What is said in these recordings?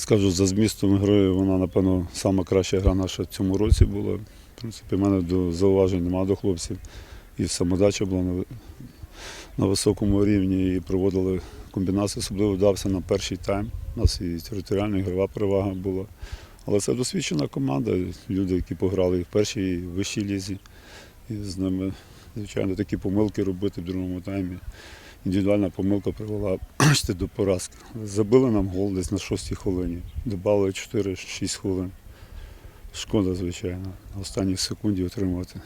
скажу, за змістом гри вона, напевно, сама краща гра наша в цьому році була. В принципі, в мене до зауважень немає до хлопців. І самодача була на, на високому рівні і проводили комбінації, особливо вдався на перший тайм. У нас і територіальна ігрова перевага була. Але це досвідчена команда, люди, які пограли і в першій, і в вищій лізі. І з ними, звичайно, такі помилки робити в другому таймі. Індивідуальна помилка привела до поразки. Забили нам гол десь на шостій хвилині. Добавили 4-6 хвилин. Шкода, звичайно, на останній секунді отримувати.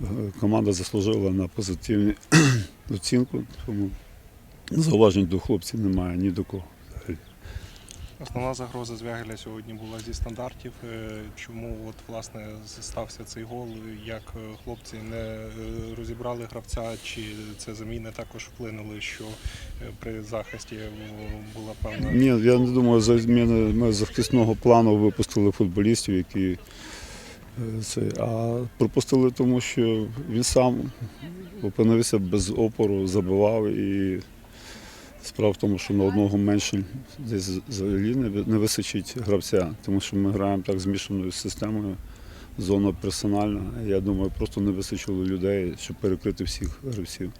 Е, Команда заслужила на позитивну оцінку, тому зауважень до хлопців немає ні до кого. Основна загроза Звягеля сьогодні була зі стандартів. Е, Чому от власне стався цей гол? Як е, хлопці не е, розібрали гравця, чи це заміни також вплинули, що при захисті була певна Ні, я не думаю, за зміни ми захисного плану випустили футболістів, які це, а пропустили тому, що він сам опинився без опору, забивав і справа в тому, що на одного менше десь взагалі не ви- височить гравця, тому що ми граємо так змішаною системою, зона персональна. Я думаю, просто не височило людей, щоб перекрити всіх гравців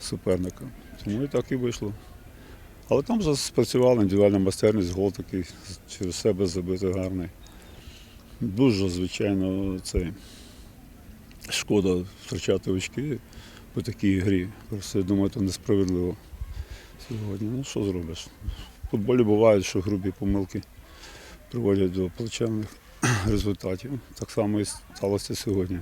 суперника. Тому і так і вийшло. Але там вже спрацювала індивідуальна майстерність, гол такий через себе забити гарний. Дуже, звичайно, це шкода втрачати очки по такій грі. Просто я думаю, це несправедливо сьогодні. Ну що зробиш? В футболі бувають, що грубі помилки приводять до плачевних результатів. Так само і сталося сьогодні.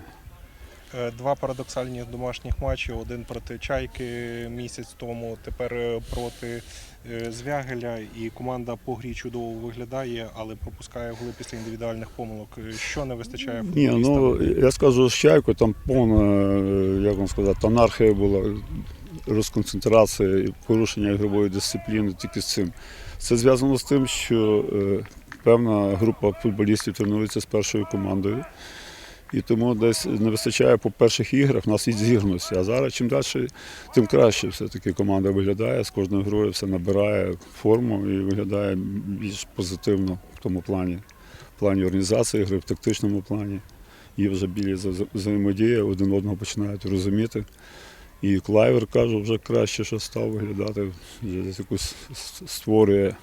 Е, Два парадоксальні домашніх матчі: один проти Чайки місяць тому, тепер е, проти е, Звягеля. І команда по грі чудово виглядає, але пропускає голи після індивідуальних помилок. Що не вистачає Ні, ну я скажу з чайкою, там повна, як вам сказати, анархія була, розконцентрація і порушення ігрової дисципліни тільки з цим. Це зв'язано з тим, що е, певна група футболістів тренується з першою командою. І тому десь не вистачає по перших іграх, у нас і зіграності. А зараз чим далі, тим краще все-таки команда виглядає, з кожною грою все набирає форму і виглядає більш позитивно в тому плані в плані організації гри, в тактичному плані. Є вже білі взаємодія, один одного починають розуміти. І Клайвер каже, вже краще, що став виглядати, вже десь якусь створює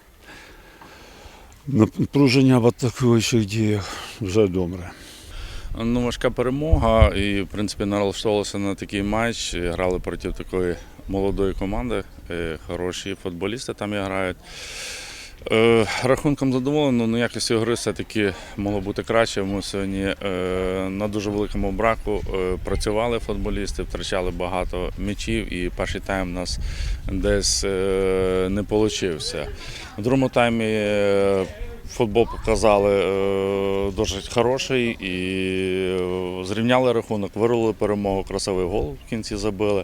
напруження в атакуючих діях. Вже добре. Ну, важка перемога, і в принципі налаштовувалися на такий матч. Грали проти такої молодої команди. е, Хороші футболісти там і грають. Е, Рахунком задоволено, ну якості гри все-таки могло бути краще. Ми сьогодні е, на дуже великому браку е, працювали футболісти, втрачали багато м'ячів, і перший тайм у нас десь не вийшов. В другому таймі футбол показали дуже хороший і зрівняли рахунок, вирвали перемогу, красивий гол в кінці забили.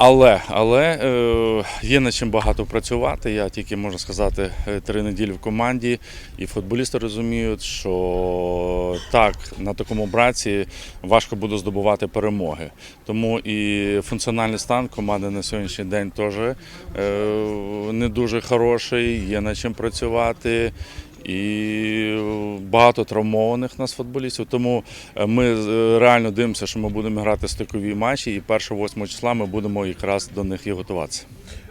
Але, але е, є над чим багато працювати. Я тільки можна сказати е, три неділі в команді, і футболісти розуміють, що так на такому браці важко буде здобувати перемоги. Тому і функціональний стан команди на сьогоднішній день теж е, не дуже хороший, є над чим працювати. І багато травмованих нас футболістів. Тому е, ми е, реально дивимося, що ми будемо грати стикові матчі, і 1-8 числа ми будемо якраз до них і готуватися.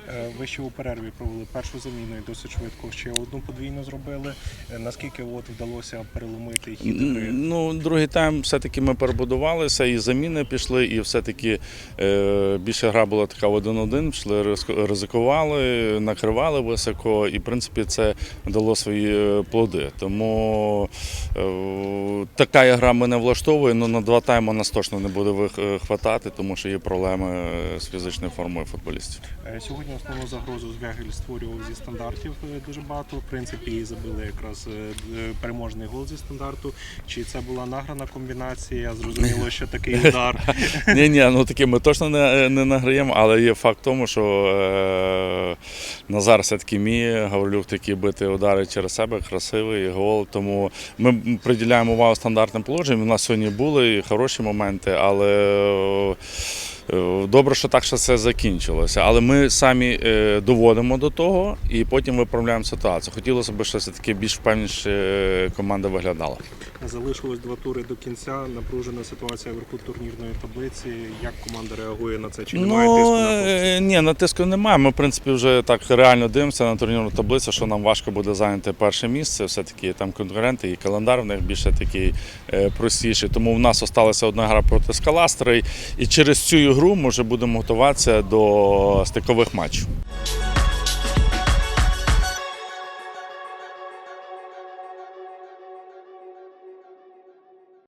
Е, Ви ще у перерві провели першу заміну і досить швидко ще одну подвійну зробили. Е, Наскільки от вдалося переломити хід гри? Ну, другий тайм все-таки ми перебудувалися, і заміни пішли, і все-таки е, більше гра була така в один-один, пішли, ризик- ризикували, накривали високо, і в принципі це дало свої плоди. Тому така гра мене влаштовує, але на два тайми нас точно не буде вих- е, тому що є проблеми з фізичною формою футболістів. Сьогодні основну загрозу Звягель створював зі стандартів е, дуже багато. В принципі, і забили якраз е, е, переможний гол зі стандарту. Чи це була награна комбінація? Зрозуміло, що такий удар. Ні, ні, ну таки ми точно не, не награємо, але є факт в тому, що е, Назар все-таки вміє, Гаврилюк такі бити удари через себе, красивий гол. Тому ми приділяємо увагу стандартним положенням. У нас сьогодні були і хороші моменти, але Добре, що так що все закінчилося, але ми самі е, доводимо до того і потім виправляємо ситуацію. Хотілося б, щоб все-таки більш впевненіше е, команда виглядала. Залишилось два тури до кінця. Напружена ситуація вверху турнірної таблиці. Як команда реагує на це? Чи немає тиску Ну, на е, ні, на тиску немає. Ми, в принципі, вже так реально дивимося на турнірну таблицю, що нам важко буде зайняти перше місце. Все-таки там конкуренти і календар в них більше такий е, простіший. Тому в нас залишилася одна гра проти Скаластри, і через цю ігру ми вже будемо готуватися до стикових матчів.